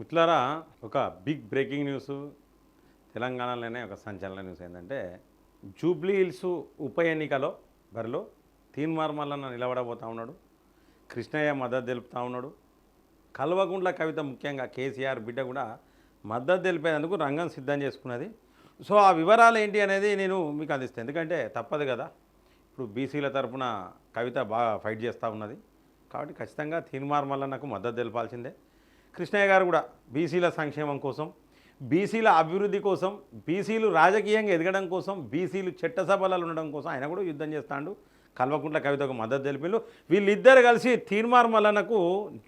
మిత్రులారా ఒక big breaking news. తెలంగాణలోనే ఒక సంచలన న్యూస్ ఏంటంటే జూబ్లీ హిల్స్ ఉప ఎన్నికలో బరిలో తీన్మార్ మల్లన్న నిలబడబోతా ఉన్నాడు. కృష్ణయ్య మద్దతు తెలుపుతా ఉన్నాడు. కల్వగుండ్ల కవిత ముఖ్యంగా కేసీఆర్ బిడ్డ కూడా మద్దతు తెలిపేందుకు రంగం సిద్ధం చేసుకున్నది. సో ఆ వివరాలు ఏంటి అనేది నేను మీకు అందిస్తాను. ఎందుకంటే తప్పదు కదా. ఇప్పుడు బీసీల తరఫున కవిత బాగా ఫైట్ చేస్తూ ఉన్నది. కాబట్టి ఖచ్చితంగా తీన్మార్ మల్లన్నకు మద్దతు తెలపాల్సిందే. కృష్ణయ్య గారు కూడా బీసీల సంక్షేమం కోసం బీసీల అభివృద్ధి కోసం బీసీలు రాజకీయంగా ఎదగడం కోసం బీసీలు చట్టసభలలో ఉండడం కోసం ఆయన కూడా యుద్ధం చేస్తాడు. కల్వకుంట్ల కవితకు మద్దతు తెలిపిళ్ళు వీళ్ళిద్దరు కలిసి తీర్మార్ మల్లన్నకు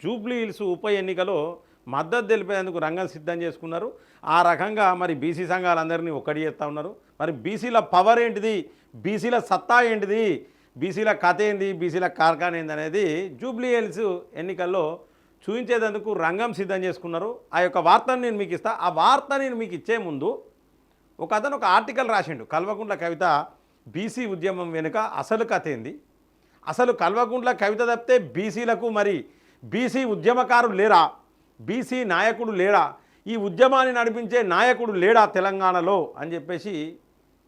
జూబ్లీ హిల్స్ ఉప ఎన్నికలో మద్దతు తెలిపేందుకు రంగం సిద్ధం చేసుకున్నారు. ఆ రకంగా మరి బీసీ సంఘాలందరినీ ఒక్కటి చేస్తూ ఉన్నారు. మరి బీసీల పవర్ ఏంటిది? బీసీల సత్తా ఏంటిది? బీసీల కథ ఏంది? బీసీల కార్ఖాన ఏంది అనేది జూబ్లీ హిల్స్ ఎన్నికల్లో చూపించేందుకు రంగం సిద్ధం చేసుకున్నారు. ఆ యొక్క వార్తను నేను మీకు ఇస్తా. ఆ వార్త నేను మీకు ఇచ్చే ముందు ఒక అతను ఒక ఆర్టికల్ రాసిండు. కల్వకుంట్ల కవిత బీసీ ఉద్యమం వెనుక అసలు కథ ఏంది? అసలు కల్వకుంట్ల కవిత తప్పితే బీసీలకు మరి బీసీ ఉద్యమకారులు లేరా? బీసీ నాయకుడు లేడా? ఈ ఉద్యమాన్ని నడిపించే నాయకుడు లేడా తెలంగాణలో? అని చెప్పేసి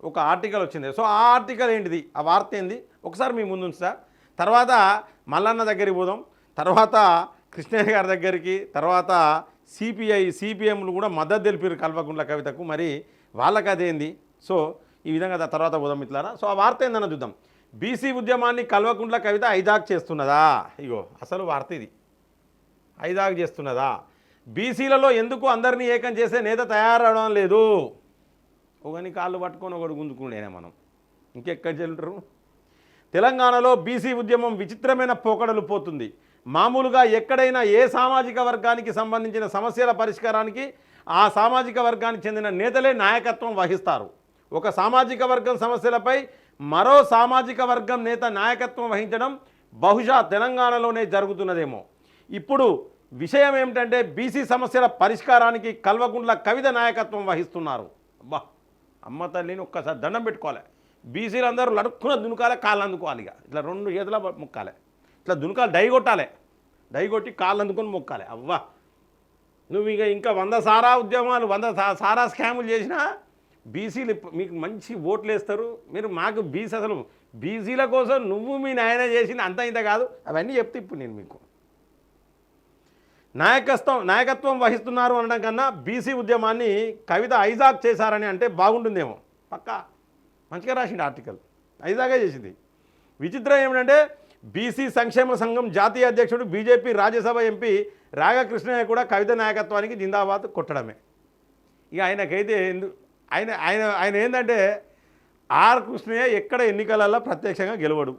ఒక ఆర్టికల్ వచ్చింది. సో ఆ ఆర్టికల్ ఏంటిది? ఆ వార్త ఏంది? ఒకసారి మీ ముందు ఉంచుతా. తర్వాత మల్లన్న దగ్గరికి పోదాం. తర్వాత కృష్ణయ్య గారి దగ్గరికి తర్వాత సిపిఐ సిపిఎంలు కూడా మద్దతు తెలిపారు కల్వకుంట్ల కవితకు. మరి వాళ్ళకి అదేంది సో ఈ విధంగా తర్వాత పోదాం మిత్రులారా. సో ఆ వార్త ఏందన్న చూద్దాం. బీసీ ఉద్యమాన్ని కల్వకుంట్ల కవిత ఐదాక్ చేస్తున్నదా? ఇగో అసలు వార్త ఇది. ఐదాక్ చేస్తున్నదా? బీసీలలో ఎందుకు అందరినీ ఏకం చేసే నేత తయారవడం లేదు? ఒకని కాళ్ళు పట్టుకొని ఒకడు గుంజుకుండేనే మనం. ఇంకెక్కడ చెల్లుంటారు? తెలంగాణలో బీసీ ఉద్యమం విచిత్రమైన పోకడలు పోతుంది. మామూలుగా ఎక్కడైనా ఏ సామాజిక వర్గానికి సంబంధించిన సమస్యల పరిష్కారానికి ఆ సామాజిక వర్గానికి చెందిన నేతలే నాయకత్వం వహిస్తారు. ఒక సామాజిక వర్గం సమస్యలపై మరో సామాజిక వర్గం నేత నాయకత్వం వహించడం బహుశా తెలంగాణలోనే జరుగుతున్నదేమో. ఇప్పుడు విషయం ఏమిటంటే బీసీ సమస్యల పరిష్కారానికి కల్వకుంట్ల కవిత నాయకత్వం వహిస్తున్నారు. అబ్బా! అమ్మ తల్లిని ఒక్కసారి దండం పెట్టుకోవాలి. బీసీలందరూ లడుక్కున దునుకాలే కాళ్ళు అందుకోవాలి ఇక. ఇట్లా రెండు చేతుల ముక్కాలే. ఇట్లా దునుకాలి డై కొట్టాలి. డై కొట్టి కాళ్ళు అందుకొని మొక్కాలి. అవ్వా. నువ్వు ఇక ఇంకా వంద సారా ఉద్యమాలు వంద సారా స్కాములు చేసినా బీసీలు మీకు మంచి ఓట్లు వేస్తారు. మీరు మాకు బీసీ అసలు బీసీల కోసం నువ్వు మీ నాయన చేసిన అంత ఇంత కాదు. అవన్నీ చెప్తే ఇప్పుడు నేను మీకు. నాయకత్వం నాయకత్వం వహిస్తున్నారు అనడం కన్నా బీసీ ఉద్యమాన్ని కవిత ఐజాక్ చేశారని అంటే బాగుంటుందేమో. పక్కా. మంచిగా రాసిండు ఆర్టికల్. ఐజాగే చేసింది. విచిత్రం ఏమిటంటే బీసీ సంక్షేమ సంఘం జాతీయ అధ్యక్షుడు బీజేపీ రాజ్యసభ ఎంపీ రాగకృష్ణయ్య కూడా కవిత నాయకత్వానికి జిందాబాద్ కొట్టడమే. ఇక ఆయనకైతే ఆయన ఆయన ఆయన ఏంటంటే ఆర్ కృష్ణయ్య ఎక్కడ ఎన్నికలలో ప్రత్యక్షంగా గెలవడు.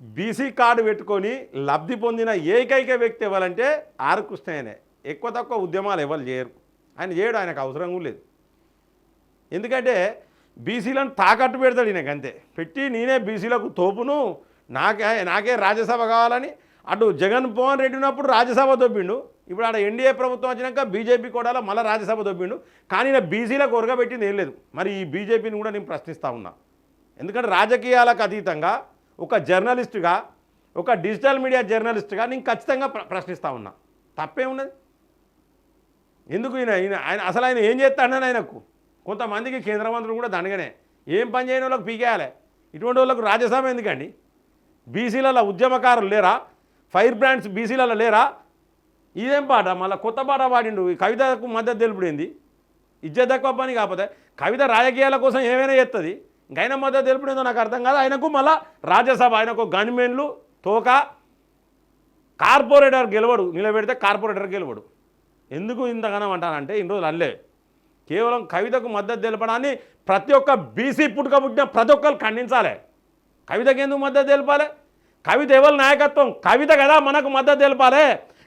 బీసీ కార్డు పెట్టుకొని లబ్ధి పొందిన ఏకైక వ్యక్తి ఇవ్వాలంటే ఆర్ కృష్ణయ్యనే. ఎక్కువ తక్కువ ఉద్యమాలు ఎవరు చేయరు. ఆయన చేయడు ఆయనకు అవసరం లేదు. ఎందుకంటే బీసీలను తాకట్టు పెడతాడు ఈయనకంతే. పెట్టి నేనే బీసీలకు తోపును నాకే నాకే రాజ్యసభ కావాలని అటు జగన్మోహన్ రెడ్డి ఉన్నప్పుడు రాజ్యసభ దొబ్బిండు. ఇప్పుడు ఆడ ఎన్డీఏ ప్రభుత్వం వచ్చినాక బీజేపీ కూడా మళ్ళీ రాజ్యసభ దొబ్బిండు. కానీ నా బీసీలకు ఒరగబెట్టింది ఏం లేదు. మరి ఈ బీజేపీని కూడా నేను ప్రశ్నిస్తూ ఉన్నా. ఎందుకంటే రాజకీయాలకు అతీతంగా ఒక జర్నలిస్టుగా ఒక డిజిటల్ మీడియా జర్నలిస్ట్గా నేను ఖచ్చితంగా ప్ర ప్రశ్నిస్తూ ఉన్నా. తప్పే ఉన్నది ఎందుకు ఈయన ఈయన ఆయన అసలు ఆయన ఏం చేస్తాడని ఆయనకు? కొంతమందికి కేంద్ర మంత్రులు కూడా దండగనే. ఏం పని చేయని వాళ్ళకి పీకేయాలి. ఇటువంటి వాళ్ళకు రాజ్యసభ ఎందుకండి? బీసీలలో ఉద్యమకారులు లేరా? ఫైర్ బ్రాండ్స్ బీసీలలో లేరా? ఇదేం పాట? మళ్ళీ కొత్త పాట పాడిండు. ఈ కవితకు మద్దతు తెలుపుడేంది? ఇజ్జత్ తక్కువ పని కాకపోతే కవిత రాజకీయాల కోసం ఏమైనా చేస్తుంది ఇంకైనా మద్దతు తెలుపుడేందో నాకు అర్థం కాదు. ఆయనకు మళ్ళీ రాజ్యసభ ఆయనకు గన్మెన్లు తోక కార్పొరేటర్ గెలవడు. నిలబెడితే కార్పొరేటర్ గెలవడు. ఎందుకు ఇంతగానం అంటానంటే ఇన్ని రోజులు అల్లే. కేవలం కవితకు మద్దతు తెలపడాన్ని ప్రతి ఒక్క బీసీ పుట్టుక పుట్టిన ప్రతి ఒక్కరు ఖండించాలి. కవితకి ఎందుకు మద్దతు తెలపాలి? కవిత ఎవరి నాయకత్వం? కవిత కదా మనకు మద్దతు తెలపాలి.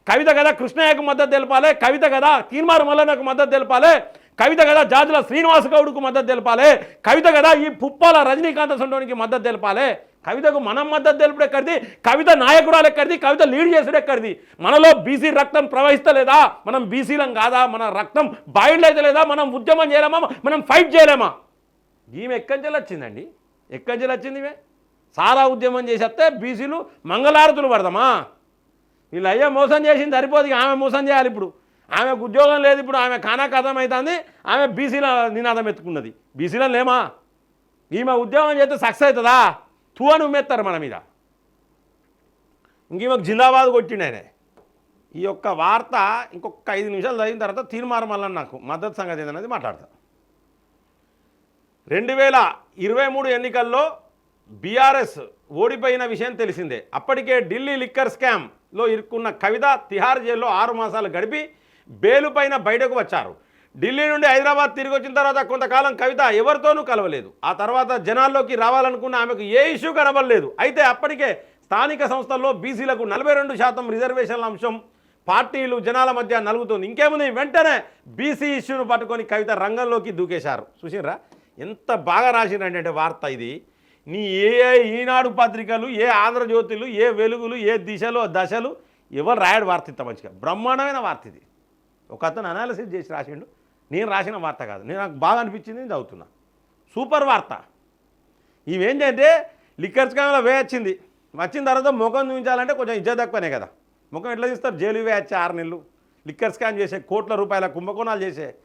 కవిత కదా కృష్ణయ్యకు మద్దతు తెలపాలి. కవిత కదా తీర్మారు మల్లన్నకు మద్దతు తెలపాలి. కవిత కదా జాజుల శ్రీనివాస గౌడ్కు మద్దతు తెలపాలి. కవిత కదా ఈ పుప్పాల రజనీకాంత సొంటోనికి మద్దతు తెలపాలి. కవితకు మనం మద్దతు తెలుపుడు ఎక్కడిది? కవిత నాయకురాలు ఎక్కడిది? కవిత లీడ్ చేసుడు ఎక్కడిది? మనలో బీసీ రక్తం ప్రవహిస్తలేదా? మనం బీసీలం కాదా? మన రక్తం బాయిల్ అయితే లేదా మనం ఉద్యమం చేయలేమా? మనం ఫైట్ చేయలేమా? ఈమె నుంచి వచ్చిందండి? ఎక్కంచెలు వచ్చింది ఇవే సారా ఉద్యమం చేసేస్తే బీసీలు మంగళారతులు పడదామా? వీళ్ళు అయ్యా మోసం చేసింది సరిపోదు ఆమె మోసం చేయాలి ఇప్పుడు. ఆమెకు ఉద్యోగం లేదు ఇప్పుడు ఆమె కానా కథం అవుతుంది ఆమె బీసీల నినాదం ఎత్తుకున్నది. బీసీలో లేమా? ఈమె ఉద్యోగం చేస్తే సక్సెస్ అవుతుందా? తూ అని ఉమ్మేస్తారు మన మీద. ఇంకేమో జిందాబాద్ కొట్టిండు ఆయన. ఈ యొక్క వార్త ఇంకొక ఐదు నిమిషాలు చదివిన తర్వాత తీర్మానం వల్ల నాకు మద్దతు సంగతి ఏందనేది మాట్లాడతా. రెండు వేల ఇరవై మూడు ఎన్నికల్లో బీఆర్ఎస్ ఓడిపోయిన విషయం తెలిసిందే. అప్పటికే ఢిల్లీ లిక్కర్ స్కామ్లో ఇరుక్కున్న కవిత తిహార్ జైల్లో ఆరు మాసాలు గడిపి బెయిల్ పైన బయటకు వచ్చారు. ఢిల్లీ నుండి హైదరాబాద్ తిరిగి వచ్చిన తర్వాత కొంతకాలం కవిత ఎవరితోనూ కలవలేదు. ఆ తర్వాత జనాల్లోకి రావాలనుకున్న ఆమెకు ఏ ఇష్యూ కనబడలేదు. అయితే అప్పటికే స్థానిక సంస్థల్లో బీసీలకు నలభై రెండు శాతం రిజర్వేషన్ల అంశం పార్టీలు జనాల మధ్య నలుగుతుంది. ఇంకేముంది? వెంటనే బీసీ ఇష్యూను పట్టుకొని కవిత రంగంలోకి దూకేశారు. చూసిర్రా? ఎంత బాగా రాసిండ్రంటే వార్త ఇది. నీ ఏ ఈనాడు పత్రికలు ఏ ఆంధ్రజ్యోతులు ఏ వెలుగులు ఏ దిశలు దశలు ఎవరు రాయడు వార్త ఇంత మంచిగా? బ్రహ్మాండమైన వార్త ఇది. ఒక అతను అనాలిసిస్ చేసి రాసిండు. నేను రాసిన వార్త కాదు. నేను నాకు బాగా అనిపించింది నేను చదువుతున్నా. సూపర్ వార్త. ఇవేంటంటే లిక్కర్ స్కామ్లో వేయొచ్చింది. వచ్చిన తర్వాత ముఖం చూపించాలంటే కొంచెం ఇజ్జ తక్కువనే కదా. ముఖం ఎట్లా తీస్తారు జైలు వేయచ్చు? ఆరు నెలలు. లిక్కర్ స్కామ్ చేసే కోట్ల రూపాయల కుంభకోణాలు చేసే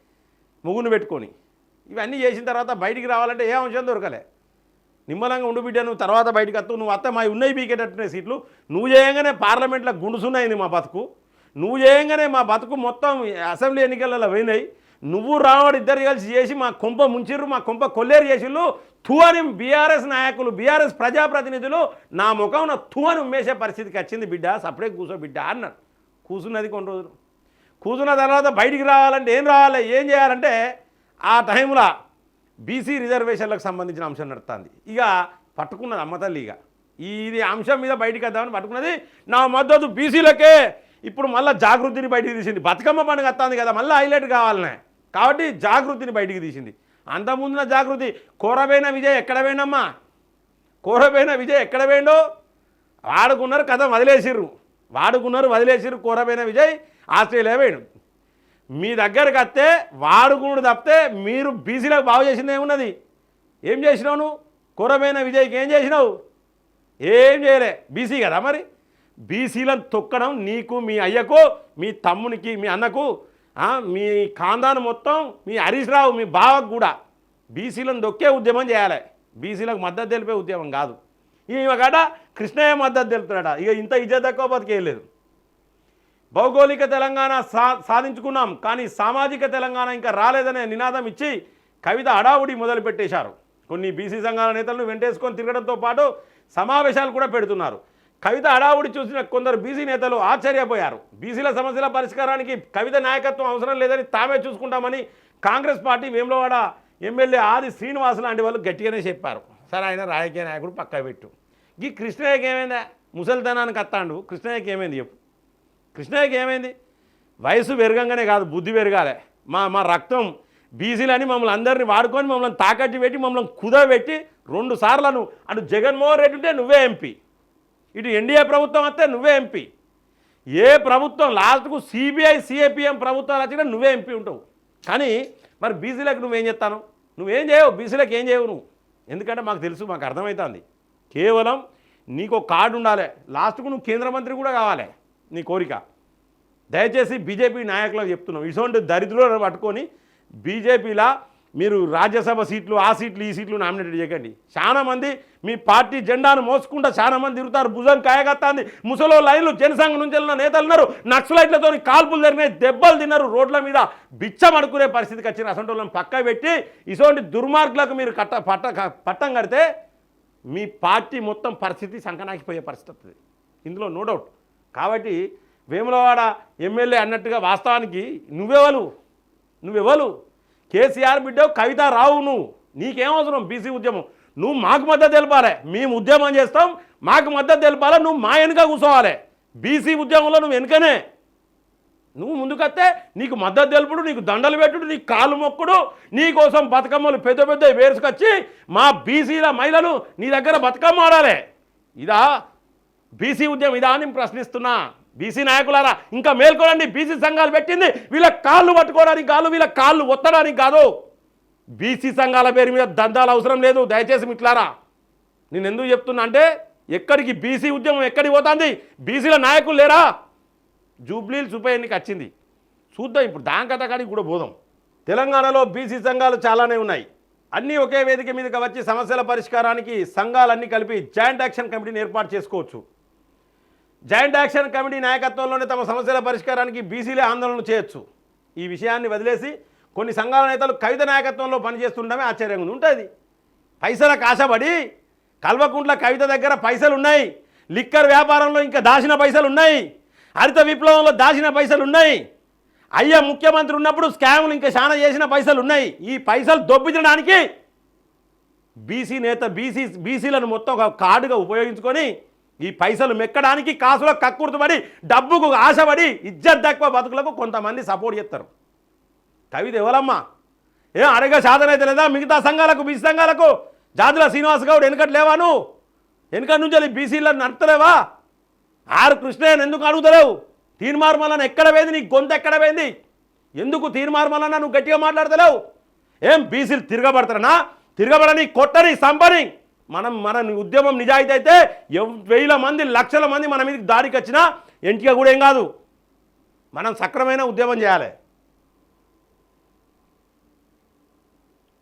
ముగ్గును పెట్టుకొని. ఇవన్నీ చేసిన తర్వాత బయటికి రావాలంటే ఏ అంశం దొరకలే. నిమ్మలంగా ఉండు బిడ్డ నువ్వు తర్వాత బయటకు వస్తావు నువ్వు అత్త మా ఉన్నాయి పీకేటట్టున్నాయి సీట్లు. నువ్వు చేయంగానే పార్లమెంట్లో గుండుసున్నాయింది మా బతుకు. నువ్వు చేయంగానే మా బతుకు మొత్తం అసెంబ్లీ ఎన్నికలలో పోయినాయి. నువ్వు రావడు ఇద్దరు కలిసి చేసి మా కొంప ముంచిర్రు మా కొంప కొల్లేరు చేసిళ్ళు థూ అని బీఆర్ఎస్ నాయకులు బీఆర్ఎస్ ప్రజాప్రతినిధులు నా ముఖం థూ అని ఉమ్మేసే పరిస్థితికి వచ్చింది బిడ్డ. సపరేట్ కూర్చో బిడ్డ అన్నాడు. కూర్చున్నది కొన్ని రోజులు. కూర్చున్న తర్వాత బయటికి రావాలంటే ఏం రావాలి ఏం చేయాలంటే ఆ టైంలో బీసీ రిజర్వేషన్లకు సంబంధించిన అంశం నడుస్తుంది ఇక పట్టుకున్నది అమ్మతల్లి ఇక. ఇది అంశం మీద బయటికి వద్దామని పట్టుకున్నది నా మద్దతు బీసీలకే. ఇప్పుడు మళ్ళీ జాగృతిని బయటికి తీసింది. బతుకమ్మ పండుగ వస్తుంది కదా మళ్ళీ హైలైట్ కావాలనే. కాబట్టి జాగృతిని బయటికి తీసింది. అంతకుముందున జాగృతి కోరబైన విజయ్ ఎక్కడ పోయినమ్మా కోరబైన విజయ్ ఎక్కడ పోయిండో? వాడుకున్నారు కథ వదిలేసిర్రు. వాడుకున్నారు వదిలేసిర్రు కోరబైన విజయ్ ఆస్ట్రేలియా పోయాడు. మీ దగ్గరకు వస్తే వాడుకునుడు తప్పితే మీరు బీసీలకు బాగు చేసింది ఏమున్నది? ఏం చేసినావు నువ్వు? కూరమైన విజయ్కి ఏం చేసినావు? ఏం చేయలే. బీసీ కదా మరి? బీసీలను తొక్కడం నీకు మీ అయ్యకు మీ తమ్మునికి మీ అన్నకు మీ కాందాను మొత్తం మీ హరీష్ రావు మీ బావకు కూడా బీసీలను దొక్కే ఉద్యమం చేయాలి. బీసీలకు మద్దతు తెలిపే ఉద్యమం కాదు. ఈమె కాడ కృష్ణయ్య మద్దతు తెలుపుతాడట ఇక ఇంత ఇజ్జత్ తక్కువ బతికేయలేదు భౌగోళిక తెలంగాణ సా సాధించుకున్నాం కానీ సామాజిక తెలంగాణ ఇంకా రాలేదనే నినాదం ఇచ్చి కవిత అడావుడి మొదలుపెట్టేశారు. కొన్ని బీసీ సంఘాల నేతలను వెంటేసుకొని తిరగడంతో పాటు సమావేశాలు కూడా పెడుతున్నారు. కవిత అడావుడి చూసిన కొందరు బీసీ నేతలు ఆశ్చర్యపోయారు. బీసీల సమస్యల పరిష్కారానికి కవిత నాయకత్వం అవసరం లేదని తామే చూసుకుంటామని Congress party Vemulawada MLA Adi Srinivas లాంటి వాళ్ళు గట్టిగానే చెప్పారు. సరే ఆయన రాజకీయ నాయకుడు పక్క పెట్టు. ఈ కృష్ణయ్యకి ఏమైందా? ముసలితనానికి అత్తాండు. కృష్ణయ్యకి ఏమైంది చెప్పు. కృష్ణయ్యకి ఏమైంది? వయసు పెరగంగానే కాదు బుద్ధి పెరగాలి. మా మా రక్తం బీసీలని మమ్మల్ని అందరినీ వాడుకొని మమ్మల్ని తాకట్టు పెట్టి మమ్మల్ని కుదబెట్టి రెండు సార్లను అటు జగన్మోహన్ రెడ్డి ఉంటే నువ్వే ఎంపీ. ఇటు ఎన్డీఏ ప్రభుత్వం వస్తే నువ్వే ఎంపీ. ఏ ప్రభుత్వం లాస్ట్కు సిబిఐ సిఏపిఎం ప్రభుత్వాలు వచ్చినా నువ్వే ఎంపీ ఉంటావు. కానీ మరి బీసీలకు నువ్వేం చేస్తాను? నువ్వేం చేయవు బీసీలకు ఏం చేయవు నువ్వు? ఎందుకంటే మాకు తెలుసు మాకు అర్థమవుతుంది కేవలం నీకు ఒక కార్డు ఉండాలి. లాస్ట్కు నువ్వు కేంద్ర మంత్రి కూడా కావాలి. నీ కోరిక. దయచేసి బీజేపీ నాయకులకు చెప్తున్నాం. ఇటువంటి దరిద్రులను పట్టుకొని బీజేపీలా మీరు రాజ్యసభ సీట్లు ఆ సీట్లు ఈ సీట్లు నామినేట్ చేయకండి. చాలామంది మీ పార్టీ జెండాను మోసుకుంటా చాలా మంది తిరుగుతారు. భుజం కాయగత్తాంది. ముసలో లైన్లు జనసంఘ నుంచి వెళ్ళిన నేతలు ఉన్నారు. నక్సలైట్లతో కాల్పులు జరిగినాయి దెబ్బలు తిన్నారు. రోడ్ల మీద బిచ్చం అడుకునే పరిస్థితికి వచ్చిన అసంటోళ్ళని పక్క పెట్టి ఇటువంటి దుర్మార్గులకు మీరు కట్ట పట్ట పట్టం కడితే మీ పార్టీ మొత్తం పరిస్థితి సంకనాకిపోయే పరిస్థితి ఇందులో నో డౌట్. కాబట్టి వేములవాడ ఎమ్మెల్యే అన్నట్టుగా వాస్తవానికి నువ్వెవలు? నువ్వెవలు? కేసీఆర్ బిడ్డ కవిత రావు నువ్వు. నీకేం అవసరం బీసీ ఉద్యమం? నువ్వు మాకు మద్దతు తెలపాలి. మేము ఉద్యమం చేస్తాం మాకు మద్దతు తెలపాలి నువ్వు మా వెనుక కూర్చోవాలి. బీసీ ఉద్యమంలో నువ్వు వెనుకనే నువ్వు ముందుకొస్తే నీకు మద్దతు తెలుపుడు నీకు దండలు పెట్టుడు నీకు కాలు మొక్కుడు నీ కోసం బతుకమ్మలు పెద్ద పెద్ద వేసుకొచ్చి మా బీసీల మహిళలు నీ దగ్గర బతుకమ్మ ఆడాలి. ఇదా బీసీ ఉద్యమం ఇదా ప్రశ్నిస్తున్నా. బీసీ నాయకులారా ఇంకా మేల్కోనండి. బీసీ సంఘాలు పెట్టింది. వీళ్ళ కాళ్ళు పట్టుకోవడానికి కాదు వీళ్ళ కాళ్ళు ఒత్తడానికి కాదు. బీసీ సంఘాల పేరు మీద దందాలు అవసరం లేదు. దయచేసి మిట్లారా నేను ఎందుకు చెప్తున్నా అంటే ఎక్కడికి బీసీ ఉద్యమం ఎక్కడికి పోతుంది? బీసీల నాయకులు లేరా? జూబ్లీలు ఉప ఎన్నిక వచ్చింది. చూద్దాం ఇప్పుడు దాంకత కాడికి కూడా పోదాం. తెలంగాణలో బీసీ సంఘాలు చాలానే ఉన్నాయి. అన్నీ ఒకే వేదిక మీదకి వచ్చి సమస్యల పరిష్కారానికి సంఘాలన్నీ కలిపి జాయింట్ యాక్షన్ కమిటీని ఏర్పాటు చేసుకోవచ్చు. జాయింట్ యాక్షన్ కమిటీ నాయకత్వంలోనే తమ సమస్యల పరిష్కారానికి బీసీలే ఆందోళన చేయొచ్చు. ఈ విషయాన్ని వదిలేసి కొన్ని సంఘాల నేతలు కవిత నాయకత్వంలో పనిచేస్తుండమే ఆశ్చర్యంగా ఉంటుంది. పైసల కాశపడి కల్వకుంట్ల కవిత దగ్గర పైసలు ఉన్నాయి లిక్కర్ వ్యాపారంలో ఇంకా దాచిన పైసలు ఉన్నాయి హరిత విప్లవంలో దాచిన పైసలు ఉన్నాయి అయ్యా ముఖ్యమంత్రి ఉన్నప్పుడు స్కాములు ఇంకా చాలా చేసిన పైసలు ఉన్నాయి ఈ పైసలు దొబ్బించడానికి బీసీ నేత బీసీ బీసీలను మొత్తం ఒక కార్డుగా ఉపయోగించుకొని ఈ పైసలు మెక్కడానికి కాసులో కక్కుర్తుపడి డబ్బుకు ఆశపడి ఇజ్జత్ తక్కువ బతుకులకు కొంతమంది సపోర్ట్ చేస్తారు. కవిత ఎవరమ్మా? ఏం అడగ సాధన అయితే లేదా? మిగతా సంఘాలకు బీసీ సంఘాలకు? జాతుల శ్రీనివాస్ గౌడ్ వెనుకటి లేవా నువ్వు? వెనకటి నుంచి బీసీలను నడతలేవా ఆరు కృష్ణయ్యను ఎందుకు అడుగుతలేవు? తీర్మార్మలన ఎక్కడ పోయింది? నీ గొంత ఎక్కడ పోయింది? ఎందుకు తీర్మార్మలన నువ్వు గట్టిగా మాట్లాడతలేవు? ఏం బీసీలు తిరగబడతారనా? తిరగబడని కొట్టని సంపని మనం మన ఉద్యమం నిజాయితీ అయితే ఎవ్- వేల మంది లక్షల మంది మన మీదకి దారికి వచ్చినా ఎంటిగా కూడా ఏం కాదు. మనం సక్రమైన ఉద్యమం చేయాలి.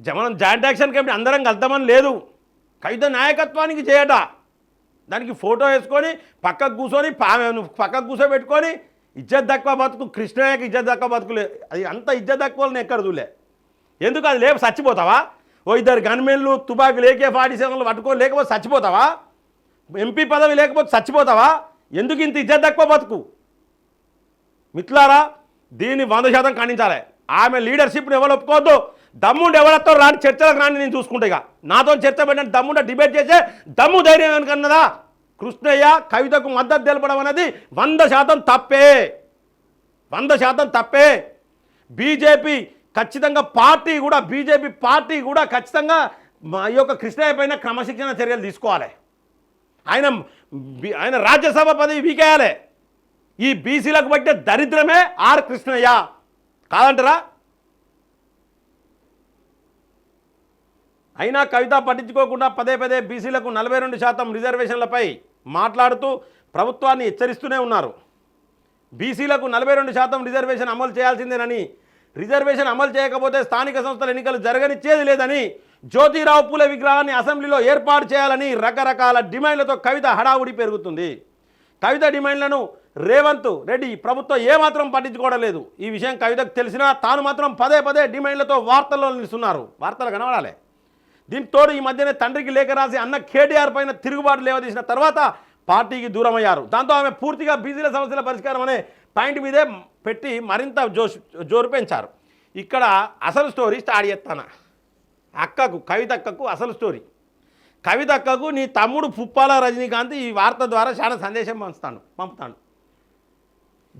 జ- మనం జాయింట్ యాక్షన్ కమిటీ అందరం కలుద్దామని లేదు. కవిత నాయకత్వానికి చేయట. దానికి ఫోటో వేసుకొని పక్కకు కూర్చొని పక్కకు కూర్చోబెట్టుకొని ఇజ్జత్ తక్కువ బతుకు కృష్ణయ్యకి ఇజ్జత్ తక్కువ బతుకులే. అది అంత ఇజ్జత్ తక్కువ ఎక్కడ చూలే ఎందుకు అది లేపు చచ్చిపోతావా? ఓ ఇద్దరు గన్మెన్లు తుపాకు లేకే ఫార్టీ సెవెన్లు పట్టుకో లేకపోతే చచ్చిపోతావా? ఎంపీ పదవి లేకపోతే చచ్చిపోతావా? ఎందుకు ఇంత ఇజ్జత్ తక్కువ బతుకు? మిత్రులారా దీన్ని వంద శాతం ఖండించాలి. ఆమె లీడర్షిప్ని ఎవరు ఒప్పుకోవద్దు? దమ్ముండు ఎవరితో రాని చర్చలకు రాని నేను చూసుకుంటా ఇక. నాతో చర్చ పెట్టిన దమ్ముండ డిబేట్ చేసే దమ్ము ధైర్యం అనుకున్నదా కృష్ణయ్య కవితకు మద్దతు తెలపడం అనేది వంద శాతం తప్పే. వంద శాతం తప్పే. బీజేపీ ఖచ్చితంగా పార్టీ కూడా బీజేపీ పార్టీ కూడా ఖచ్చితంగా ఈ యొక్క కృష్ణయ్య పైన క్రమశిక్షణ చర్యలు తీసుకోవాలి. ఆయన ఆయన రాజ్యసభ పదవి వీకేయాలి. ఈ బీసీలకు పట్టే దరిద్రమే ఆర్ కృష్ణయ్య. కాదంటారా? అయినా కవిత పట్టించుకోకుండా పదే పదే బీసీలకు నలభై రెండు శాతం రిజర్వేషన్లపై మాట్లాడుతూ ప్రభుత్వాన్ని హెచ్చరిస్తూనే ఉన్నారు. బీసీలకు నలభై రెండు శాతం రిజర్వేషన్ అమలు చేయాల్సిందేనని రిజర్వేషన్ అమలు చేయకపోతే స్థానిక సంస్థల ఎన్నికలు జరగనిచ్చేది లేదని జ్యోతిరావు పూల విగ్రహాన్ని అసెంబ్లీలో ఏర్పాటు చేయాలని రకరకాల డిమాండ్లతో కవిత హడావుడి పెరుగుతుంది. కవిత డిమాండ్లను రేవంత్ రెడ్డి ప్రభుత్వం ఏమాత్రం పట్టించుకోవడం లేదు. ఈ విషయం కవితకు తెలిసినా తాను మాత్రం పదే పదే డిమాండ్లతో వార్తల్లో నిలుస్తున్నారు. వార్తలు కనబడాలి. దీంతో ఈ మధ్యనే తండ్రికి లేఖ రాసి అన్న కేటీఆర్ పైన తిరుగుబాటు లేవదీసిన తర్వాత పార్టీకి దూరమయ్యారు. దాంతో ఆమె పూర్తిగా బీసీల సమస్యల పరిష్కారం అనే పాయింట్ మీదే పెట్టి మరింత జోష్ జోరు పెంచారు. ఇక్కడ అసలు స్టోరీ స్టార్ట్ చేస్తాను? అక్కకు కవితక్కకు అసలు స్టోరీ. కవితక్కకు నీ తమ్ముడు పుప్పాల రజనీకాంత్ ఈ వార్త ద్వారా చాలా సందేశం పంచుతాను పంపుతాను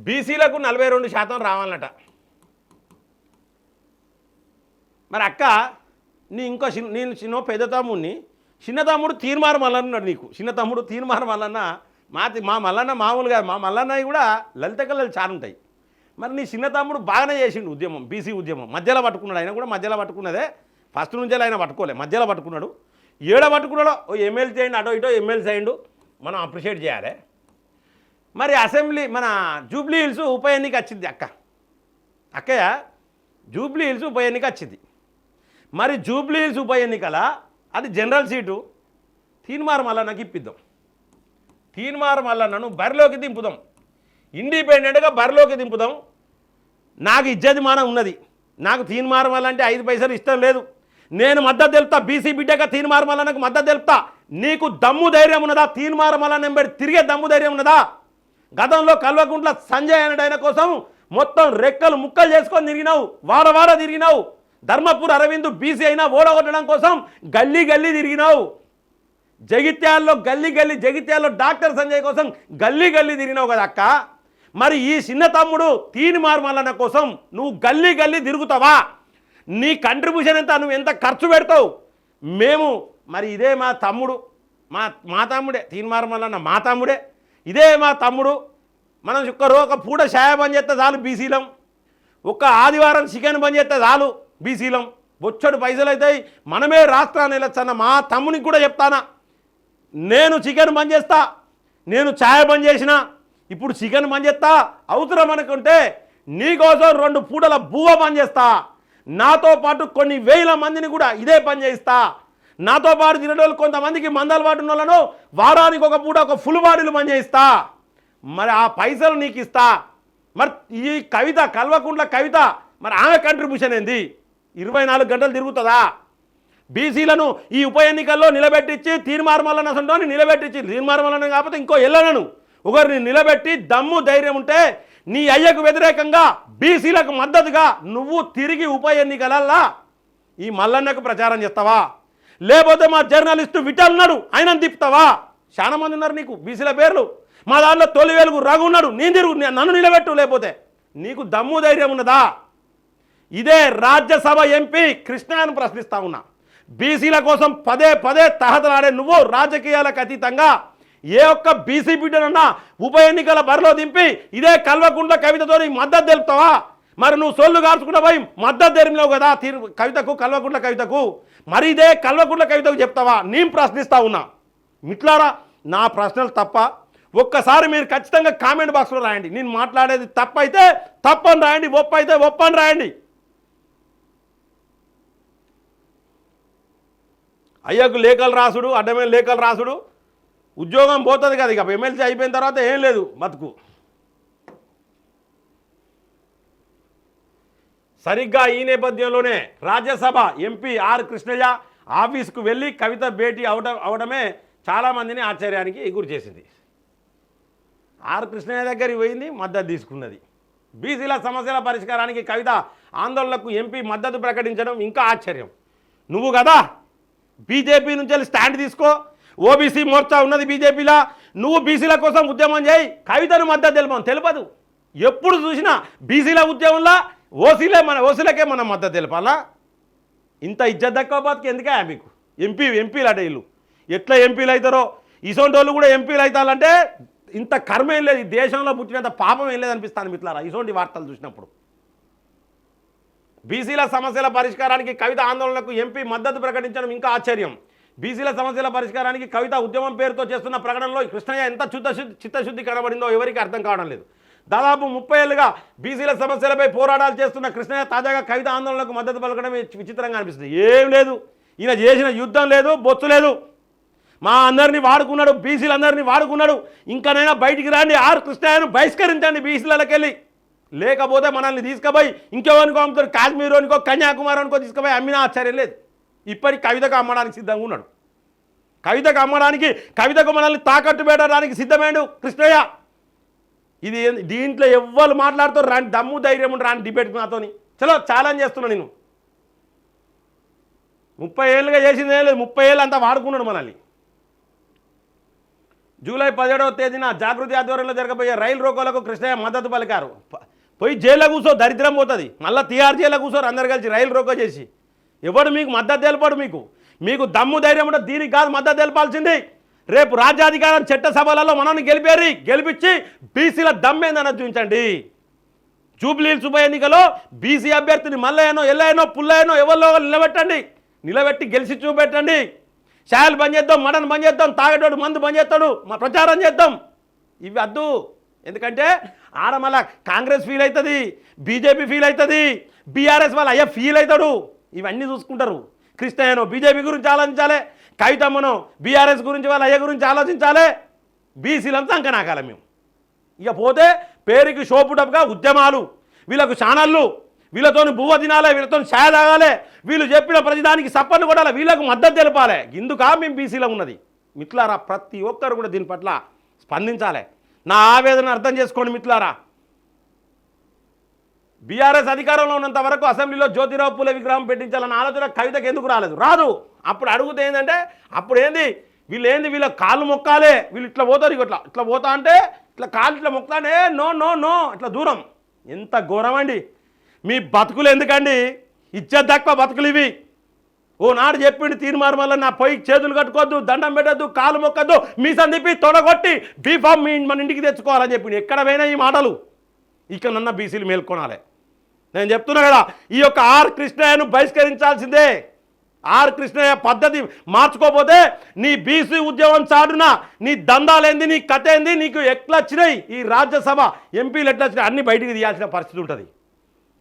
బీసీలకు నలభై రెండు శాతం రావాలన్నట మరి అక్క నీ ఇంకో చిన్న నేను చిన్న పెద్ద తమ్ముడిని చిన్న తమ్ముడు తీర్మారు మల్లన్న ఉన్నాడు నీకు. చిన్న తమ్ముడు తీర్మారు వలన మా మా మల్లన్న మామూలుగా మా మల్లన్నవి కూడా లలిత కళలు చాలా ఉంటాయి మరి నీ చిన్న తమ్ముడు బాగానే చేసిండు ఉద్యమం బీసీ ఉద్యమం. మధ్యలో పట్టుకున్నాడు ఆయన కూడా మధ్యలో పట్టుకున్నదే. ఫస్ట్ నుంచే ఆయన పట్టుకోలే మధ్యలో పట్టుకున్నాడు. ఏడ పట్టుకున్నాడో ఓ ఎమ్మెల్సీ చేయండి అటో ఇటో ఎమ్మెల్సీ అయ్యిండు మనం అప్రిషియేట్ చేయాలి. మరి అసెంబ్లీ మన జూబ్లీ హిల్స్ ఉప ఎన్నిక వచ్చింది అక్క. అక్కయ్య జూబ్లీ హిల్స్ ఉప ఎన్నిక వచ్చింది. మరి జూబ్లీ హిల్స్ ఉప ఎన్నికల అది జనరల్ సీటు. తీన్మార్ నాకు ఇప్పిద్దాం. తీన్మార్ మల్లన్నను బరిలోకి దింపుదాం. ఇండిపెండెంట్గా బరిలోకి దింపుదాం. నాకు ఇజ్జతిమానం ఉన్నది. నాకు తీన్మార్ మల్లంటే ఐదు పైసలు ఇష్టం లేదు. నేను మద్దతు తెలుపుతా బీసీ బిడ్డగా తీన్మార్ మల్లన్నకు మద్దతు తెలుపుతా. నీకు దమ్ము ధైర్యం ఉన్నదా? తీన్మార్ మల్లన్న వెంబడి తిరిగే దమ్ము ధైర్యం ఉన్నదా? గతంలో కల్వకుంట్ల సంజయ్ అనడైన కోసం మొత్తం రెక్కలు ముక్కలు చేసుకొని తిరిగినావు. వార వార తిరిగినావు. ధర్మపూర్ అరవింద్ బీసీ అయినా ఓడగొట్టడం కోసం గల్లీ గల్లీ తిరిగినావు. జగిత్యాల్లో గల్లీ గల్లీ జగిత్యాల్లో డాక్టర్ సంజయ్ కోసం గల్లీ గల్లీ తిరిగినావు కదా అక్క. మరి ఈ చిన్న తమ్ముడు తీని మార్మలన్న కోసం నువ్వు గల్లీ గల్లీ తిరుగుతావా? నీ కంట్రిబ్యూషన్ ఎంత? నువ్వు ఎంత ఖర్చు పెడతావు? మేము మరి ఇదే మా తమ్ముడు మా మా తమ్ముడే తీని మార్మలన్న మా తమ్ముడే. ఇదే మా తమ్ముడు. మనం ఒక్కరో ఒక పూట షాయ పని చేస్తే చాలు బీసీలం. ఒక్క ఆదివారం చికెన్ పని చేస్తే చాలు బీసీలం. బొచ్చడు పైసలు అవుతాయి మనమే రాష్ట్రాన్ని వెళ్ళొచ్చన్న మా తమ్మునికి కూడా చెప్తానా? నేను చికెన్ బంద్ చేస్తా నేను ఛాయ్ బంద్ చేసిన ఇప్పుడు చికెన్ బంద్ చేస్తా అవసరం అనుకుంటే నీకోసం రెండు పూటల బువ్వ పని చేస్తా. నాతో పాటు కొన్ని వేల మందిని కూడా ఇదే పని చేయిస్తా నాతో పాటు తినడోళ్ళు కొంతమందికి మందలు పాటున్న వాళ్ళను వారానికి ఒక పూట ఒక ఫుల్ బాడీలు పని చేయిస్తా మరి ఆ పైసలు నీకు ఇస్తా. మరి ఈ కవిత కల్వకుంట్ల కవిత మరి ఆమె కంట్రిబ్యూషన్ ఏంది? ఇరవై నాలుగు గంటలు తిరుగుతుందా? బీసీలను ఈ ఉప ఎన్నికల్లో నిలబెట్టించి తీర్మార్మలన అసలు నిలబెట్టించి తీర్మార్మలన కాకపోతే ఇంకో ఎల్లనను. ఒకరిని నిలబెట్టి దమ్ము ధైర్యం ఉంటే నీ అయ్యకు వ్యతిరేకంగా బీసీలకు మద్దతుగా నువ్వు తిరిగి ఉప ఎన్నికలల్లా ఈ మల్లన్నకు ప్రచారం చేస్తావా? లేకపోతే మా జర్నలిస్టు విటల్నాడు ఆయన తిప్పుతావా? చాలా మంది ఉన్నారు నీకు బీసీల పేర్లు. మా దాంట్లో తొలి వేలుగు రఘు ఉన్నాడు నేను తిరుగు నన్ను నిలబెట్టు లేకపోతే. నీకు దమ్ము ధైర్యం ఉన్నదా? ఇదే రాజ్యసభ ఎంపీ కృష్ణాను ప్రశ్నిస్తా ఉన్నా. బీసీల కోసం పదే పదే తహతలాడే నువ్వు రాజకీయాలకు అతీతంగా ఏ ఒక్క బీసీ బిడ్డనన్నా ఉప ఎన్నికల బరిలో దింపి ఇదే కల్వకుంట్ల కవితతో మద్దతు తెలుపుతావా? మరి నువ్వు సొల్లు కాల్చుకున్న పోయి మద్దతు తెరిమిలావు కదా తీరు కవితకు కల్వకుంట్ల కవితకు. మరి ఇదే కల్వకుంట్ల కవితకు చెప్తావా? నేను ప్రశ్నిస్తా ఉన్నా. మిట్లారా? నా ప్రశ్నలు తప్ప. ఒక్కసారి మీరు ఖచ్చితంగా కామెంట్ బాక్స్లో రాయండి. నేను మాట్లాడేది తప్పైతే తప్పని రాయండి ఒప్పు అయితే ఒప్పని రాయండి. అయ్యకు లేఖలు రాసుడు అడ్డమైన లేఖలు రాసుడు. ఉద్యోగం పోతుంది కదా ఇక ఎమ్మెల్సీ అయిపోయిన తర్వాత ఏం లేదు బతుకు. సరిగ్గా ఈ నేపథ్యంలోనే రాజ్యసభ ఎంపీ ఆర్ కృష్ణయ్య ఆఫీస్కు వెళ్ళి కవిత భేటీ అవడం అవడమే చాలామందిని ఆశ్చర్యానికి గురి చేసింది ఆర్ కృష్ణయ్య దగ్గరికి పోయింది మద్దతు తీసుకున్నది. బీసీల సమస్యల పరిష్కారానికి కవిత ఆందోళనకు ఎంపీ మద్దతు ప్రకటించడం ఇంకా ఆశ్చర్యం. నువ్వు కదా బీజేపీ నుంచి వెళ్ళి స్టాండ్ తీసుకో. ఓబీసీ మోర్చా ఉన్నది బీజేపీలా. నువ్వు బీసీల కోసం ఉద్యమం చేయి. కవితను మద్దతు తెలుపం తెలిపదు. ఎప్పుడు చూసినా బీసీల ఉద్యమంలా ఓసీలే మన ఓసీలకే మనం మద్దతు తెలపాలా? ఇంత ఇజ్జత్ దక్కువ ఎందుకే మీకు? ఎంపీ ఎంపీలు అట వీళ్ళు. ఎట్లా ఎంపీలు అవుతారో? ఇసోంటి కూడా ఎంపీలు అవుతారంటే ఇంత కర్మ ఏం లేదు. ఈ దేశంలో పుట్టినంత పాపం ఏం లేదనిపిస్తాను మిత్రులారా ఇసోంటి వార్తలు చూసినప్పుడు. బీసీల సమస్యల పరిష్కారానికి కవిత ఆందోళనకు ఎంపీ మద్దతు ప్రకటించడం ఇంకా ఆశ్చర్యం. బీసీల సమస్యల పరిష్కారానికి కవిత ఉద్యమం పేరుతో చేస్తున్న ప్రకటనలో కృష్ణయ్య ఎంత చిత్తశుద్ధి చిత్తశుద్ధి కనబడిందో ఎవరికి అర్థం కావడం లేదు. దాదాపు ముప్పై ఏళ్ళుగా బీసీల సమస్యలపై పోరాటాలు చేస్తున్న కృష్ణయ్య తాజాగా కవిత ఆందోళనకు మద్దతు పలకడమే విచిత్రంగా అనిపిస్తుంది. ఏం లేదు. ఈయన చేసిన యుద్ధం లేదు బొత్తు లేదు. మా అందరినీ వాడుకున్నాడు బీసీలందరినీ వాడుకున్నాడు. ఇంకనైనా బయటికి రాండి ఆర్ కృష్ణయ్యను బహిష్కరించండి బీసీలకెళ్ళి. లేకపోతే మనల్ని తీసుకుపోయి ఇంకెవరికో అమ్ముతారు? కాశ్మీరోనికో కన్యాకుమారికో తీసుకుపోయి అమ్మినా ఆశ్చర్యం లేదు. ఇప్పటికి కవితకు అమ్మడానికి సిద్ధంగా ఉన్నాడు. కవితకు అమ్మడానికి కవితకు మనల్ని తాకట్టు పెట్టడానికి సిద్ధమేడు కృష్ణయ్య? ఇది దీంట్లో ఎవ్వరు మాట్లాడుతారు? రాని దమ్ము ధైర్యం రాని డిబేట్ నాతోని చలో ఛాలెంజ్ చేస్తున్నా నేను. ముప్పై ఏళ్ళుగా చేసిందే లేదు. ముప్పై ఏళ్ళు అంతా వాడుకున్నాడు మనల్ని. జూలై పదిహేడవ తేదీన జాగృతి ఆధ్వర్యంలో జరగబోయే రైలు రోకోలకు కృష్ణయ్య మద్దతు పలికారు. పోయి జైల్లో కూర్చో దరిద్రం పోతుంది. మళ్ళీ తీఆర్ జైల్లో కూర్చోరు అందరు కలిసి రైలు రోకో చేసి. ఎవడు మీకు మద్దతు తెలపడు మీకు? మీకు దమ్ము ధైర్యం ఉంటే దీనికి కాదు మద్దతు తెలపాల్సింది. రేపు రాజ్యాధికారం చట్టసభలలో మనల్ని గెలిపేరి గెలిపించి బీసీల దమ్మేందని చూపించండి. జూబ్లీహిల్స్ ఉప ఎన్నికలో బీసీ అభ్యర్థిని మల్లయ్యనో ఎల్లయ్యనో పుల్లయ్యనో ఎవరిలో నిలబెట్టండి. నిలబెట్టి గెలిచి చూపెట్టండి. షాయలు బంద్ చేద్దాం మడన్ బంద్ చేద్దాం తాగేటోడు మందు బంద్ చేస్తాడు మా ప్రచారం చేద్దాం. ఇవి వద్దు ఎందుకంటే ఆడ మళ్ళా కాంగ్రెస్ ఫీల్ అవుతుంది బీజేపీ ఫీల్ అవుతుంది బీఆర్ఎస్ వాళ్ళ అయ్యా ఫీల్ అవుతాడు ఇవన్నీ చూసుకుంటారు. కృష్ణయ్యను బీజేపీ గురించి ఆలోచించాలి కవితమ్మను బీఆర్ఎస్ గురించి వాళ్ళ అయ్య గురించి ఆలోచించాలి. బీసీలంతా అంకనాకాలి మేము. ఇక పోతే పేరుకి షోపుటప్గా ఉద్యమాలు వీళ్ళకు ఛానళ్ళు వీళ్ళతోని బువ్వ తినాలి వీళ్ళతో ఛాయ తాగాలి వీళ్ళు చెప్పిన ప్రతిదానికి సప్పని కొట్టాలి వీళ్ళకు మద్దతు తెలపాలి. ఇందుక మేము బీసీలో ఉన్నది. మిట్లారా ప్రతి ఒక్కరు కూడా దీని పట్ల స్పందించాలి. నా ఆవేదన అర్థం చేసుకోండి మిట్లారా బీఆర్ఎస్ అధికారంలో ఉన్నంత వరకు అసెంబ్లీలో జ్యోతిరావు పూల విగ్రహం పెట్టించాలన్న ఆలోచన కవితకు ఎందుకు రాలేదు? రాదు. అప్పుడు అడుగుతే ఏంటంటే అప్పుడు ఏంది? వీళ్ళు ఏంది? వీళ్ళ కాళ్ళు మొక్కాలే. వీళ్ళు ఇట్లా పోతారు ఇక ఇట్లా. ఇట్లా పోతా అంటే ఇట్లా కాళ్ళు ఇట్లా మొక్కుతానే నో నో నో. ఇట్లా దూరం. ఎంత ఘోరం అండి. మీ బతుకులు ఎందుకండి? ఇచ్చే తక్కువ బతుకులు ఇవి. ఓ నాడు చెప్పిండు తీర్మార్ వల్ల నా పొయ్యి చేతులు కట్టుకోవద్దు దండం పెట్టద్దు కాలు మొక్కద్దు మీ సందిపి తొడగొట్టి బీఫామ్ మీ మన ఇంటికి తెచ్చుకోవాలని చెప్పిండు ఎక్కడ పోయినా ఈ మాటలు. ఇక నన్న బీసీలు మేల్కొనాలి. నేను చెప్తున్నా కదా ఈ యొక్క ఆర్ కృష్ణయ్యను బహిష్కరించాల్సిందే. ఆర్ కృష్ణయ్య పద్ధతి మార్చుకోపోతే నీ బీసీ ఉద్యమం చాటున నీ దందాలేంది నీ కథ ఏంది నీకు ఎట్లా వచ్చినాయి ఈ రాజ్యసభ ఎంపీలు ఎట్లా వచ్చినాయి అన్ని బయటికి తీయాల్సిన పరిస్థితి ఉంటుంది.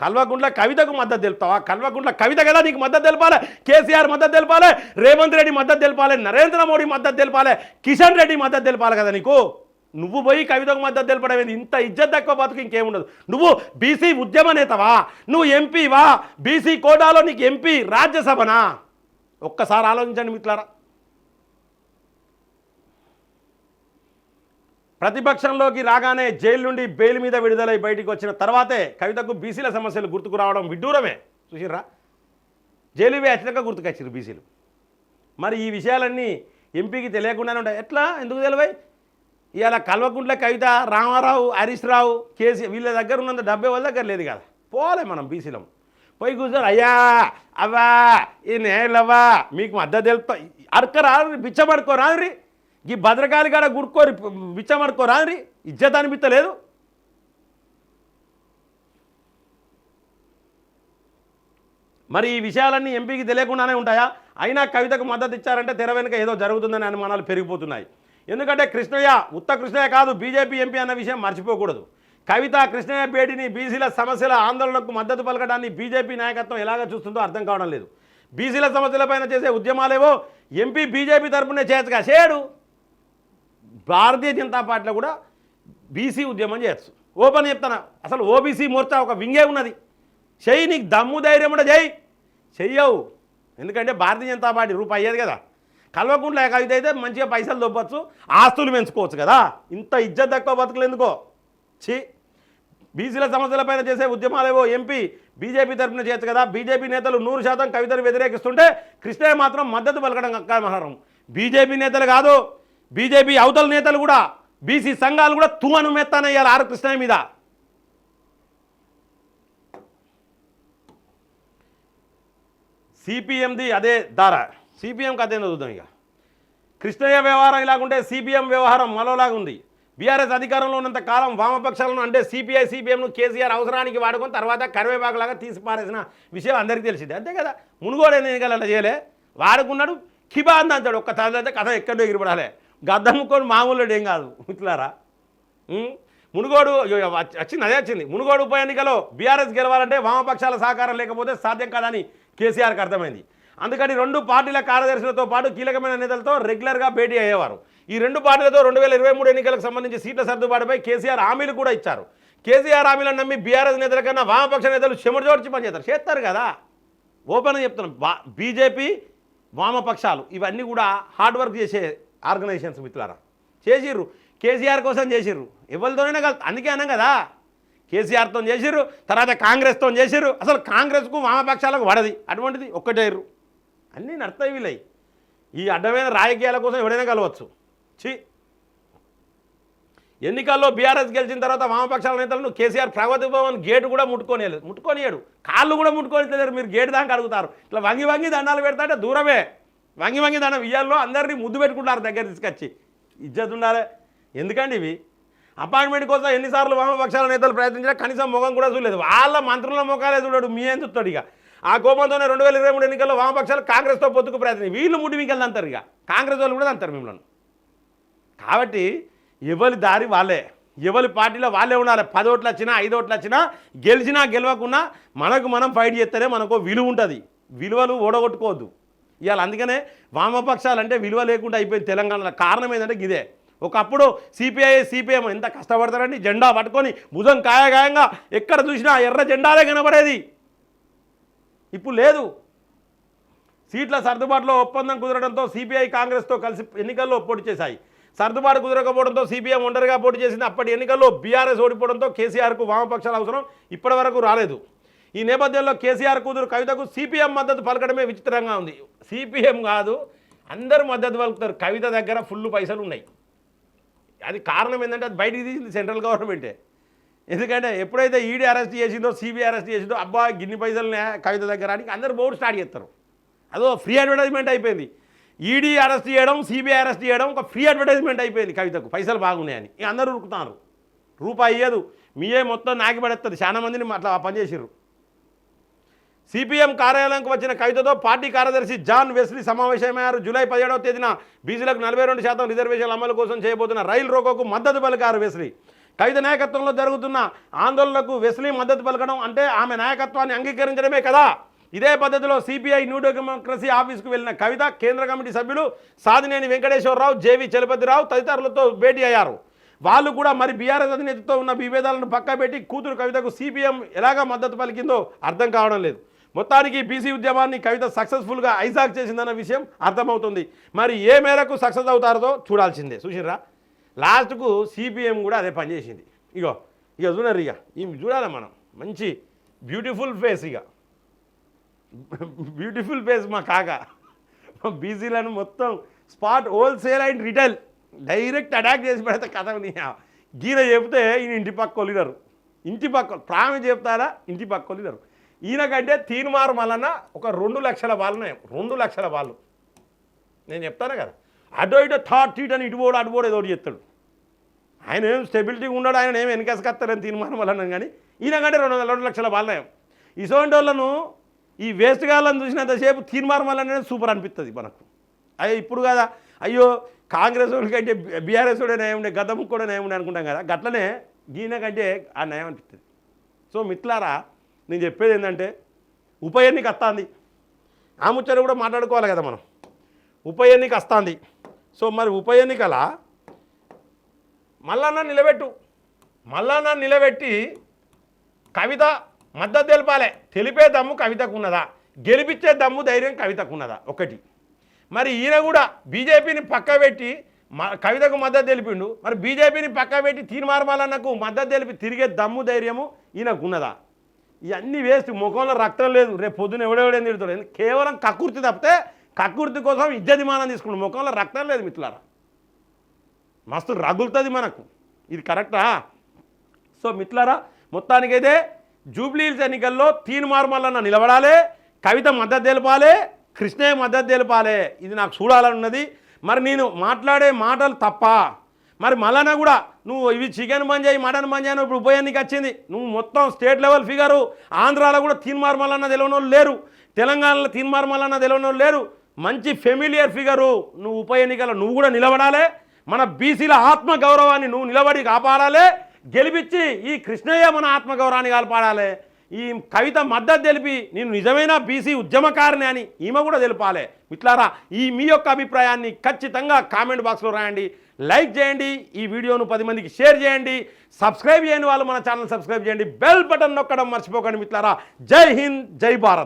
కల్వగుండ్ల కవితకు మద్దతు తెలుపుతావా? కల్వకుంట్ల కవిత కదా నీకు మద్దతు తెలపాలి? కేసీఆర్ మద్దతు తెలపాలి? రేవంత్ రెడ్డి మద్దతు తెలపాలి? నరేంద్ర మోడీ మద్దతు తెలపాలి? కిషన్ రెడ్డి మద్దతు తెలపాలి కదా నీకు? నువ్వు పోయి కవితకు మద్దతు తెలపడం ఇంత ఇజ్జత్ తక్కువ బతుకు ఇంకేముండదు. నువ్వు బీసీ ఉద్యమ నేతవా? నువ్వు ఎంపీవా? బీసీ కోటాలో నీకు ఎంపీ రాజ్యసభనా? ఒక్కసారి ఆలోచించండి మిత్రులారా. ప్రతిపక్షంలోకి రాగానే జైలు నుండి బెయిల్ మీద విడుదలై బయటికి వచ్చిన తర్వాతే కవితకు బీసీల సమస్యలు గుర్తుకు రావడం విడ్డూరమే. చూసిర్రా? జైలు వేసినాక గుర్తుకొచ్చారు బీసీలు. మరి ఈ విషయాలన్నీ ఎంపీకి తెలియకుండానే ఉంటాయి. ఎట్లా? ఎందుకు తెలివై? ఇవాళ కల్వకుంట్ల కవిత రామారావు హరీష్ రావు కేసీ వీళ్ళ దగ్గర ఉన్నంత డబ్బే వాళ్ళ దగ్గర లేదు కదా పోలే మనం బీసీలం. పోయి కూర్చొని అయ్యా అవ్వా ఈ నేలవ్వా మీకు మద్దతు తెలుపుతా. అరకరా బిచ్చమడుకో రీ ఈ భద్రకాళి కాడ గుడుకోరి బిచ్చమడుకో రాని ఇజ్జత్ అనిపించలేదు మరి ఈ విషయాలన్నీ ఎంపీకి తెలియకుండానే ఉంటాయా? అయినా కవితకు మద్దతు ఇచ్చారంటే తెర వెనుక ఏదో జరుగుతుందని అనుమానాలు పెరిగిపోతున్నాయి. ఎందుకంటే కృష్ణయ్య ఉత్త కృష్ణయ్య కాదు బీజేపీ ఎంపీ అన్న విషయం మర్చిపోకూడదు. కవిత కృష్ణయ్య భేటీని బీసీల సమస్యల ఆందోళనకు మద్దతు పలకడాన్ని బీజేపీ నాయకత్వం ఎలాగ చూస్తుందో అర్థం కావడం లేదు. బీసీల సమస్యలపైన చేసే ఉద్యమాలేవో ఎంపీ బీజేపీ తరపునే చేయొచ్చుగా చేయడు భారతీయ జనతా పార్టీలో కూడా బీసీ ఉద్యమం చేయొచ్చు. ఓపెన్ చెప్తాను? అసలు ఓబీసీ మోర్చా ఒక వింగే ఉన్నది. చెయ్యి నీకు దమ్ము ధైర్యం కూడా చేయి చెయ్యవు. ఎందుకంటే భారతీయ జనతా పార్టీ రూపాయి అయ్యేది కదా. కల్వకుంట్ల కవిత అయితే మంచిగా పైసలు దొబ్బచ్చు ఆస్తులు పెంచుకోవచ్చు కదా. ఇంత ఇజ్జత్ తక్కువ బతుకులు ఎందుకో? ఛీ! బీసీల సమస్యలపైన చేసే ఉద్యమాలేవో ఎంపీ బీజేపీ తరఫున చేయొచ్చు కదా. బీజేపీ నేతలు నూరు శాతం కవితను వ్యతిరేకిస్తుంటే కృష్ణయ్య మాత్రం మద్దతు పలకడం అక్రమహారం బీజేపీ నేతలు కాదు. బీజేపీ అవతల నేతలు కూడా బీసీ సంఘాలు కూడా తుమ్మను మెత్తానయ్యారు ఆర్ కృష్ణయ్య మీద. సిపిఎంది అదే దార. సిపిఎంకి అదే చూద్దాం ఇక. కృష్ణయ్య వ్యవహారం ఇలాగుంటే సిపిఎం వ్యవహారం మరోలాగా ఉంది బీఆర్ఎస్ అధికారంలో ఉన్నంత కాలం వామపక్షాలను అంటే సిపిఐ సిపిఎంను కేసీఆర్ అవసరానికి వాడుకొని తర్వాత కరివేపాకులాగా తీసి పారేసిన విషయం అందరికీ తెలిసింది. అంతే కదా? మునుగోడు ఎన్నికలు అలా చేయలే. వాడుకున్నాడు కిబా అంది అంటాడు. ఒక్క తర్వాత కథ ఎక్కడో ఎగిరిపడాలి. గద్దమ్ముకొని మామూలుడు ఏం కాదు. మిత్రులారా? మునుగోడు వచ్చింది అదే వచ్చింది మునుగోడు ఉప ఎన్నికలో బీఆర్ఎస్ గెలవాలంటే వామపక్షాల సహకారం లేకపోతే సాధ్యం కాదని కేసీఆర్కి అర్థమైంది. అందుకని రెండు పార్టీల కార్యదర్శులతో పాటు కీలకమైన నేతలతో రెగ్యులర్గా భేటీ అయ్యేవారు. ఈ రెండు పార్టీలతో రెండు వేల ఇరవై మూడు ఎన్నికలకు సంబంధించి సీట్ల సర్దుబాటుపై కేసీఆర్ హామీలు కూడా ఇచ్చారు. కేసీఆర్ హామీలను నమ్మి బీఆర్ఎస్ నేతల కన్నా వామపక్ష నేతలు చెమటజోడ్చి పనిచేస్తారు. చేస్తారు కదా? ఓపెన్గా చెప్తున్నాం బీజేపీ వామపక్షాలు ఇవన్నీ కూడా హార్డ్ వర్క్ చేసే ఆర్గనైజేషన్స్ మిత్రులారా. చేసిర్రు. కేసీఆర్ కోసం చేసిర్రు. ఎవరితోనైనా కలుపు అందుకే అనం కదా. కేసీఆర్తో చేసిర్రు తర్వాత కాంగ్రెస్తో చేసిర్రు. అసలు కాంగ్రెస్కు వామపక్షాలకు పడది అటువంటిది ఒక్కటేర్రు అన్నీ నడతాయి వీళ్ళయి. ఈ అడ్డమైన రాజకీయాల కోసం ఎవడైనా కలవచ్చు. ఛీ. ఎన్నికల్లో బీఆర్ఎస్ గెలిచిన తర్వాత వామపక్షాల నేతలను కేసీఆర్ ప్రగతి భవన్ గేటు కూడా ముట్టుకోనియలేదు ముట్టుకోనియాడు కాళ్ళు కూడా ముట్టుకోనిలేరు మీరు గేటు దాకా అడుగుతారు. ఇట్లా వంగి వంగి దండాలు పెడతాంటే దూరమే. వంగి వంగి దండం ఇయ్యాల్లో అందరినీ ముద్దు పెట్టుకుంటారు దగ్గర తీసుకొచ్చి. ఇజ్జత్ ఉండాలి. ఎందుకండి ఇవి? అపాయింట్మెంట్ కోసం ఎన్నిసార్లు వామపక్షాల నేతలు ప్రయత్నించినా కనీసం ముఖం కూడా చూడలేదు. వాళ్ళ మంత్రుల ముఖాలే చూడడు మీ ఏం చూస్తాడు ఇక? ఆ కోపంతోనే రెండు వేల ఇరవై మూడు ఎన్నికల్లో వామపక్షాలు కాంగ్రెస్తో పొత్తుకు ప్రయత్నం. వీళ్ళు ముడి మీకెళ్ళి అంటారు ఇక. కాంగ్రెస్ వాళ్ళు కూడా అంటారు మిమ్మల్ని. కాబట్టి ఎవరి దారి వాళ్ళే. ఎవరి పార్టీలో వాళ్ళే ఉండాలి. పది ఓట్లు వచ్చినా ఐదు ఓట్లు వచ్చినా గెలిచినా గెలవకున్నా మనకు మనం ఫైట్ చేస్తేనే మనకు విలువ ఉంటుంది. విలువలు ఓడగొట్టుకోవద్దు. ఇవాళ అందుకనే వామపక్షాలు అంటే విలువ లేకుండా అయిపోయింది తెలంగాణలో. కారణం ఏంటంటే ఇదే. ఒకప్పుడు సిపిఐ సిపిఎం ఎంత కష్టపడతారండి? జెండా పట్టుకొని భుజం కాయగాయంగా ఎక్కడ చూసినా ఎర్ర జెండాలే కనబడేది. ఇప్పుడు లేదు. సీట్ల సర్దుబాటులో ఒప్పందం కుదరడంతో సిపిఐ కాంగ్రెస్తో కలిసి ఎన్నికల్లో పోటీ చేశాయి. సర్దుబాటు కుదరకపోవడంతో సిపిఎం ఒంటరిగా పోటీ చేసింది. అప్పటి ఎన్నికల్లో బీఆర్ఎస్ ఓడిపోవడంతో కేసీఆర్కు వామపక్షాల అవసరం ఇప్పటివరకు రాలేదు. ఈ నేపథ్యంలో కేసీఆర్ కూతురు కవితకు సిపిఎం మద్దతు పలకడమే విచిత్రంగా ఉంది. సిపిఎం కాదు అందరూ మద్దతు పలుకుతారు. కవిత దగ్గర ఫుల్ పైసలు ఉన్నాయి. అది కారణం ఏంటంటే అది బయటికి తీసింది సెంట్రల్ గవర్నమెంటే. ఎందుకంటే ఎప్పుడైతే ఈడీ అరెస్ట్ చేసిందో సిబిఐ అరెస్ట్ చేసిందో అబ్బా గిన్ని పైసలు కవిత దగ్గర అని అందరు బోర్డు స్టార్ట్ చేస్తారు. అదో ఫ్రీ అడ్వర్టైజ్మెంట్ అయిపోయింది. ఈడీ అరెస్ట్ చేయడం సిబిఐ అరెస్ట్ చేయడం ఒక ఫ్రీ అడ్వర్టైజ్మెంట్ అయిపోయింది కవితకు. పైసలు బాగున్నాయని. ఇక అందరూ ఉరుకుతున్నారు. రూపాయి ఇయ్యదు. మీయే మొత్తం నాకి పడేస్తుంది చాలా మందిని అట్లా పనిచేసారు సిపిఎం కార్యాలయంకు వచ్చిన కవితతో పార్టీ కార్యదర్శి జాన్ వెస్లీ సమావేశమయ్యారు. జూలై పదిహేడవ తేదీన బీసీలకు నలభై రెండు శాతం రిజర్వేషన్ల అమలు కోసం చేయబోతున్న రైలు రోకోకు మద్దతు పలికారు వెస్లీ. కవిత నాయకత్వంలో జరుగుతున్న ఆందోళనకు వెస్లీ మద్దతు పలకడం అంటే ఆమె నాయకత్వాన్ని అంగీకరించడమే కదా. ఇదే పద్ధతిలో సిపిఐ న్యూ డెమోక్రసీ ఆఫీస్కు వెళ్ళిన కవిత కేంద్ర కమిటీ సభ్యులు సాదినేని వెంకటేశ్వరరావు జేవి చలపతిరావు తదితరులతో భేటీ అయ్యారు. వాళ్ళు కూడా మరి బీఆర్ఎస్ అధినేతతో ఉన్న విభేదాలను పక్కబెట్టి కూతురు కవితకు సిపిఎం ఎలాగా మద్దతు పలికిందో అర్థం కావడం లేదు. మొత్తానికి బీసీ ఉద్యమాన్ని కవిత సక్సెస్ఫుల్గా ఐజాక్ చేసిందన్న విషయం అర్థమవుతుంది. మరి ఏ మేరకు సక్సెస్ అవుతారో చూడాల్సిందే. చూసిర్రా? లాస్ట్కు సిపిఎం కూడా అదే పనిచేసింది ఇగో ఇక చూడరు ఇక ఇవి చూడాలి మనం? మంచి బ్యూటిఫుల్ ఫేస్ ఇక బ్యూటిఫుల్ ఫేస్ మా కాక. బీసీలను మొత్తం spot wholesale and retail direct attack చేసి పెడితే కథ నీ గీన ఈయన ఇంటి పక్క కొలినారు ఇంటి పక్క ప్రామి చెప్తారా? ఇంటి పక్క కొలినారు ఈయనకంటే తీన్మార్ వలన ఒక రెండు లక్షల వాళ్ళు రెండు లక్షల వాళ్ళు. నేను చెప్తాను కదా. అటో ఇటో థాట్ టీట్ అని ఇటు పోడు అటు పోడు ఏదో చెప్తాడు. ఆయన ఏం స్టెబిలిటీ ఉండడు ఆయన ఏం వెనకేసుకొస్తారని తీర్మానం వలన కానీ ఈయనకంటే రెండు రెండు లక్షల వాళ్ళనే ఇటువంటి వాళ్ళను ఈ వేస్ట్ కాలం చూసినంతసేపు తీర్మానం వల్లనే సూపర్ అనిపిస్తుంది మనకు. అయ్యో ఇప్పుడు కదా. అయ్యో కాంగ్రెస్ వాళ్ళకంటే బీఆర్ఎస్ కూడా నయం ఉండే గతం కూడా నయం ఉండే అనుకుంటాం కదా. గట్లనే గీన కంటే ఆ నయం అనిపిస్తుంది సో మిత్లారా నేను చెప్పేది ఏంటంటే ఉప ఎన్నిక వస్తుంది. ఆ ముచ్చట కూడా మాట్లాడుకోవాలి కదా మనం. ఉప ఎన్నిక వస్తుంది. సో మరి ఉప ఎన్నికల మల్లన్న నిలబెట్టు. మల్లన్న నిలబెట్టి కవిత మద్దతు తెలిపాలే. తెలిపే దమ్ము కవితకు ఉన్నదా? గెలిపించే దమ్ము ధైర్యం కవితకు ఉన్నదా? ఒకటి. మరి ఈయన కూడా బీజేపీని పక్కబెట్టి మ- కవితకు మద్దతు తెలిపిండు. మరి బీజేపీని పక్కబెట్టి తీర్మార్మాలన్నకు మద్దతు తెలిపి తిరిగే దమ్ము ధైర్యము ఈయనకు ఉన్నదా? ఇవన్నీ వేస్ట్. ముఖంలో రక్తం లేదు. రేపు పొద్దున ఎవడెవడేం తిడతాడు? కేవలం కక్కుర్తి తప్పితే కక్కుర్తి కోసం ఇజ్జతిమానం తీసుకున్నాడు ముఖంలో రక్తం లేదు మిత్రులారా. మస్తు రగులుతుంది మనకు. ఇది కరెక్టా? సో మిత్రులారా మొత్తానికైతే జూబ్లీహిల్స్ ఎన్నికల్లో తీన్ మార్మల్లన్న నిలబడాలి. కవిత మద్దతు తెలపాలి. కృష్ణయ్య మద్దతు తెలపాలి. ఇది నాకు చూడాలని ఉన్నది. మరి నేను మాట్లాడే మాటలు తప్ప. మరి మళ్ళా కూడా నువ్వు ఇవి చికెన్ మంజాయి మటన్ మంజాయి ఇప్పుడు ఉపయానికి వచ్చింది. నువ్వు మొత్తం స్టేట్ లెవెల్ ఫిగరు. ఆంధ్రాలో కూడా తీన్మార్మలన్న తెలియని వాళ్ళు లేరు. తెలంగాణలో తీన్మార్మలన్న తెలియని వాళ్ళు లేరు. మంచి ఫెమిలియర్ ఫిగరు నువ్వు ఉప ఎన్నికల్లో నువ్వు కూడా నిలబడాలి. మన బీసీల ఆత్మ గౌరవాన్ని నువ్వు నిలబడి కాపాడాలి. గెలిపించి ఈ కృష్ణయ్య మన ఆత్మగౌరవాన్ని కాపాడాలి. ఈ కవిత మద్దతు తెలిపి నేను నిజమైన బీసీ ఉద్యమకారిని అని ఈమె కూడా తెలిపాలి. ఇట్లారా ఈ మీ యొక్క అభిప్రాయాన్ని ఖచ్చితంగా కామెంట్ బాక్స్లో రాయండి. లైక్ చేయండి ఈ వీడియోను పది మందికి షేర్ చేయండి సబ్స్క్రైబ్ చేయని వాళ్ళు మన ఛానల్ సబ్స్క్రైబ్ చేయండి బెల్ బటన్ నొక్కడం మర్చిపోకండి మిత్రులారా. జై హింద్ జై భారత్.